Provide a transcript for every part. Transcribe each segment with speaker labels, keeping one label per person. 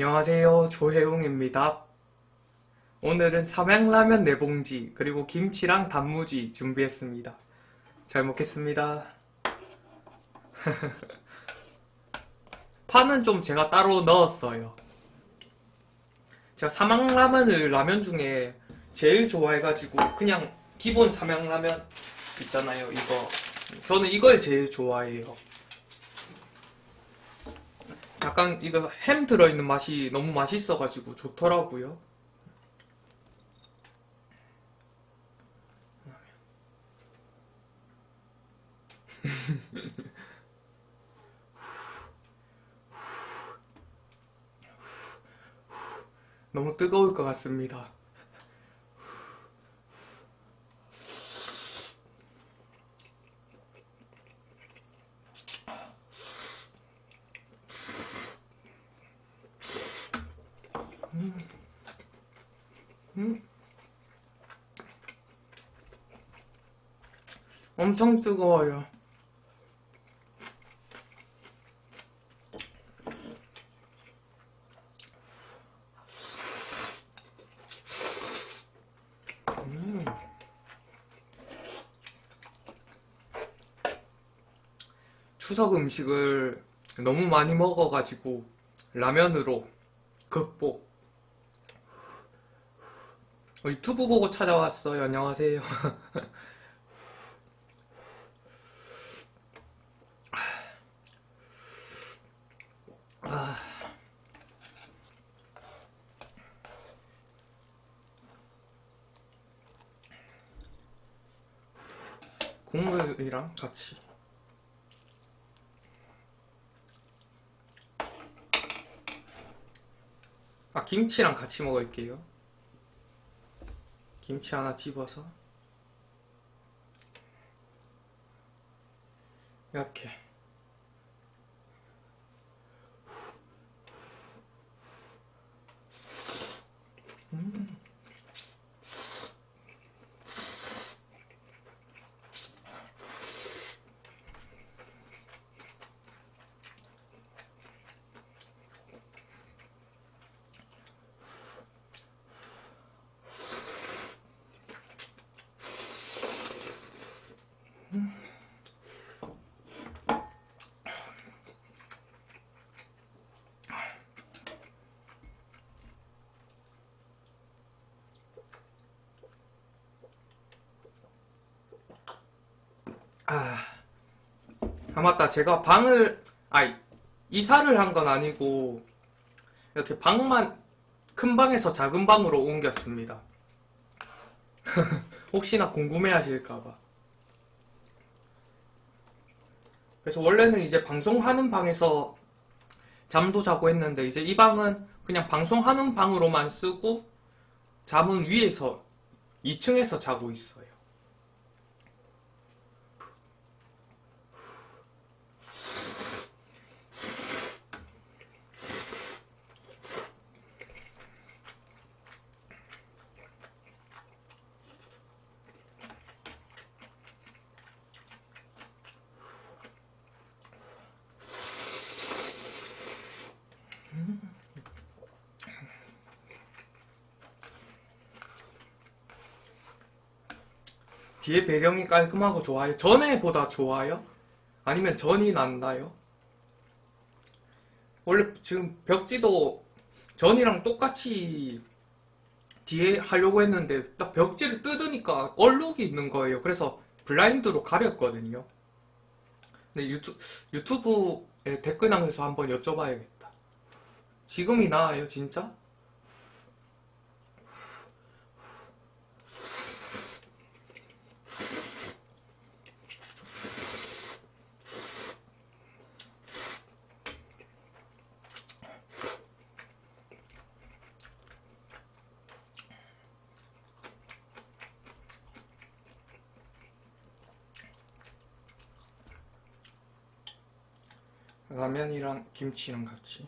Speaker 1: 안녕하세요. 조혜웅입니다. 오늘은 삼양라면 네봉지 그리고 김치랑 단무지 준비했습니다. 잘 먹겠습니다. 파는 좀 제가 따로 넣었어요. 제가 삼양라면을 라면 중에 제일 좋아해가지고 그냥 기본 삼양라면 있잖아요. 이거 저는 이걸 제일 좋아해요. 약간 이거 햄 들어있는 맛이 너무 맛있어가지고 좋더라고요. 너무 뜨거울 것 같습니다. 엄청 뜨거워요. 음. 추석 음식을 너무 많이 먹어가지고 라면으로 극복. 어, 유튜브 보고 찾아왔어요. 안녕하세요. 아. 국물이랑 같이. 아, 김치랑 같이 먹을게요. 김치 하나 집어서. 이렇게. 아 맞다. 제가 방을, 아이, 이사를 한 건 아니고, 이렇게 방만, 큰 방에서 작은 방으로 옮겼습니다. 혹시나 궁금해 하실까봐. 그래서 원래는 이제 방송하는 방에서 잠도 자고 했는데, 이제 이 방은 그냥 방송하는 방으로만 쓰고, 잠은 위에서, 2층에서 자고 있어요. 뒤에 배경이 깔끔하고 좋아요. 전에 보다 좋아요? 아니면 전이 낫나요? 원래 지금 벽지도 전이랑 똑같이 뒤에 하려고 했는데 딱 벽지를 뜯으니까 얼룩이 있는 거예요. 그래서 블라인드로 가렸거든요. 근데 유튜, 유튜브에 댓글창에서 한번 여쭤봐야겠다. 지금이 나아요, 진짜? 라면이랑 김치랑 같이.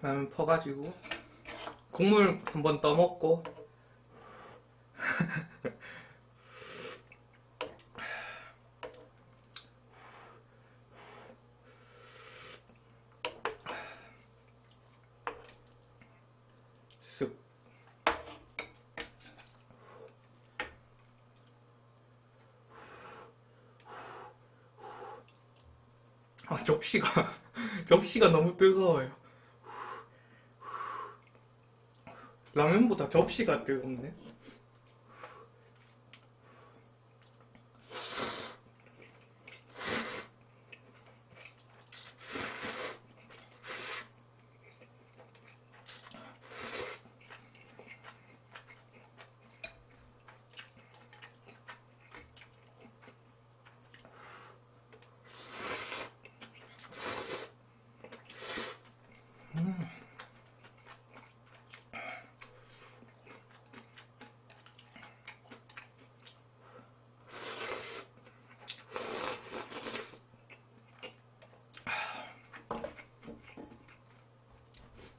Speaker 1: 라면 퍼가지고 국물 한번 떠먹고. 아, 접시가, 접시가 너무 뜨거워요. 라면보다 접시가 뜨겁네.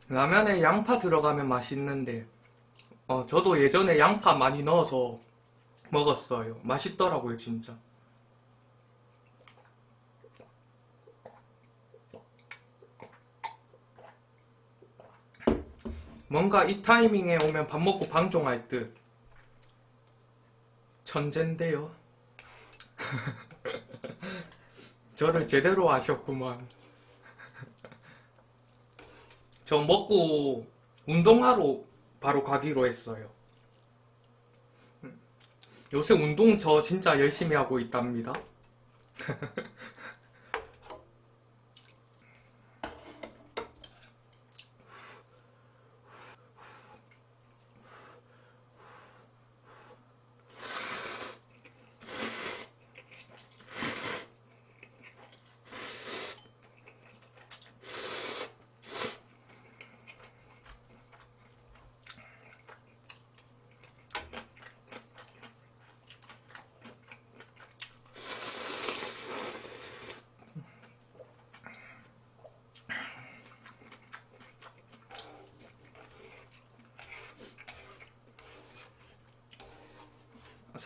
Speaker 1: 라면에 양파 들어가면 맛있는데, 어, 저도 예전에 양파 많이 넣어서 먹었어요. 맛있더라고요, 진짜. 뭔가 이 타이밍에 오면 밥 먹고 방종할 듯. 천재인데요. 저를 제대로 아셨구만. 저 먹고 운동하러 바로 가기로 했어요. 음. 요새 운동 저 진짜 열심히 하고 있답니다.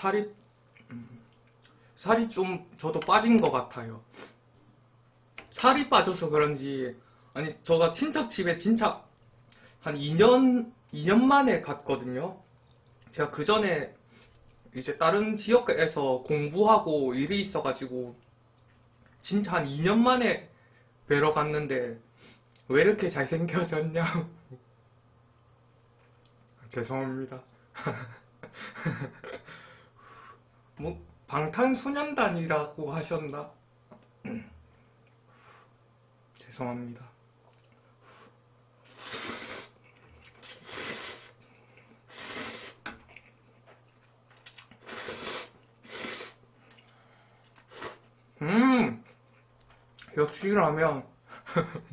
Speaker 1: 살이 음, 살이 좀 저도 빠진 것 같아요. 살이 빠져서 그런지 아니 저가 친척 집에 진짜 한 2년 2년 만에 갔거든요. 제가 그 전에 이제 다른 지역에서 공부하고 일이 있어가지고 진짜 한 2년 만에 뵈러 갔는데 왜 이렇게 잘생겨졌냐? 죄송합니다. 뭐 방탄소년단이라고 하셨나? 죄송합니다. 음, 역시 라면.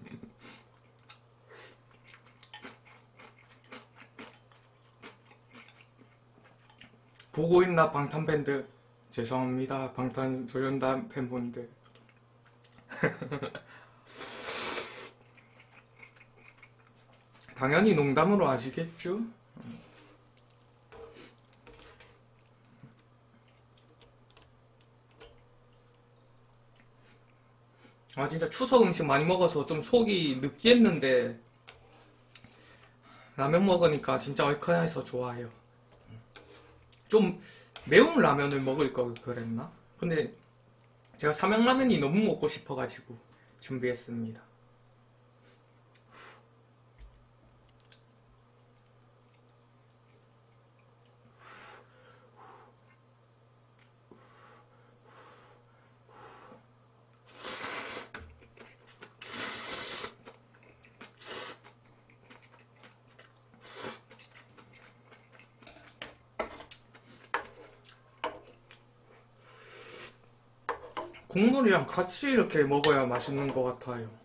Speaker 1: 보고 있나 방탄밴드? 죄송합니다 방탄소년단 팬분들. 당연히 농담으로 아시겠죠? 아 진짜 추석 음식 많이 먹어서 좀 속이 느끼했는데 라면 먹으니까 진짜 얼큰해서 좋아요 좀 매운 라면을 먹을 걸 그랬나? 근데 제가 삼양라면이 너무 먹고 싶어가지고 준비했습니다. 국물이랑 같이 이렇게 먹어야 맛있는 것 같아요.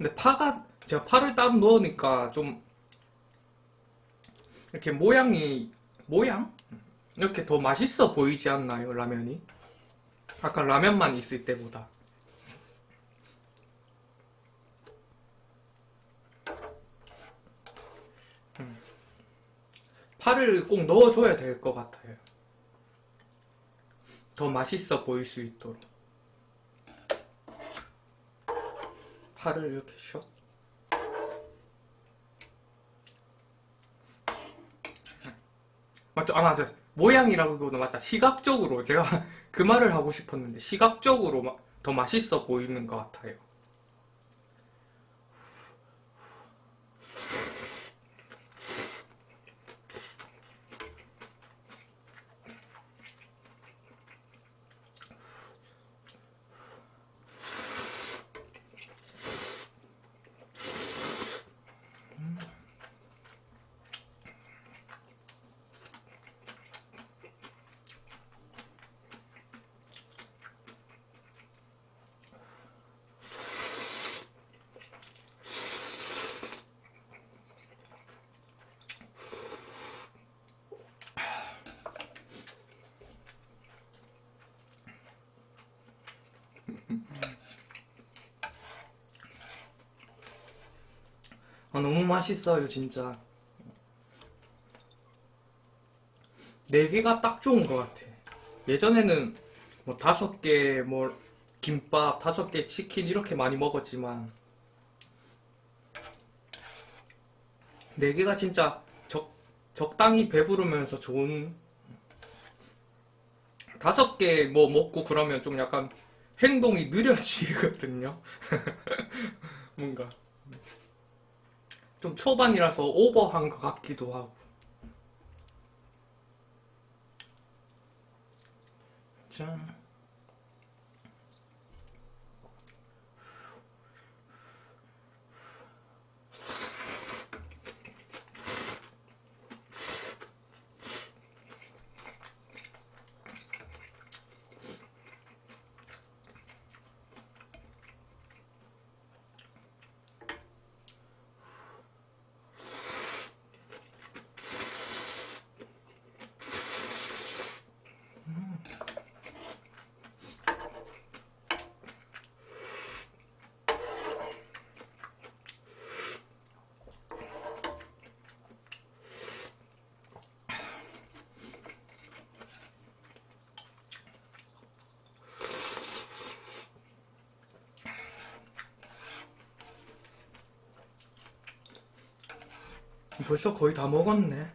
Speaker 1: 근데 파가 제가 파를 따로 넣으니까 좀 이렇게 모양이 모양 이렇게 더 맛있어 보이지 않나요 라면이? 아까 라면만 있을 때보다. 음. 파를 꼭 넣어줘야 될 것 같아요. 더 맛있어 보일 수 있도록. 파를 이렇게 슉. 맞죠? 아, 맞아. 모양이라고보다 맞다. 시각적으로. 제가 그 말을 하고 싶었는데, 시각적으로 마- 더 맛있어 보이는 것 같아요. 아, 너무 맛있어요, 진짜. 네 개가 딱 좋은 것 같아. 예전에는 뭐 다섯 개, 뭐 김밥, 다섯 개 치킨 이렇게 많이 먹었지만 네 개가 진짜 적, 적당히 배부르면서 좋은 다섯 개 뭐 먹고 그러면 좀 약간 행동이 느려지거든요. 뭔가. 좀 초반이라서 오버한 것 같기도 하고. 짠. 벌써 거의 다 먹었네.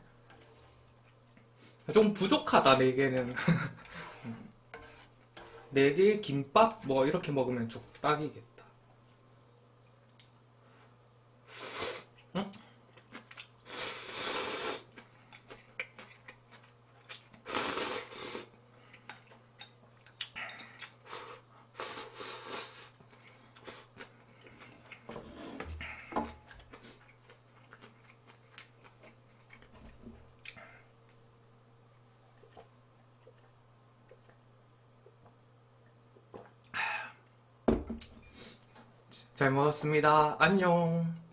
Speaker 1: 좀 부족하다, 네 개는. 네개 김밥 뭐 이렇게 먹으면 좀 딱이겠다. 잘 먹었습니다. 안녕.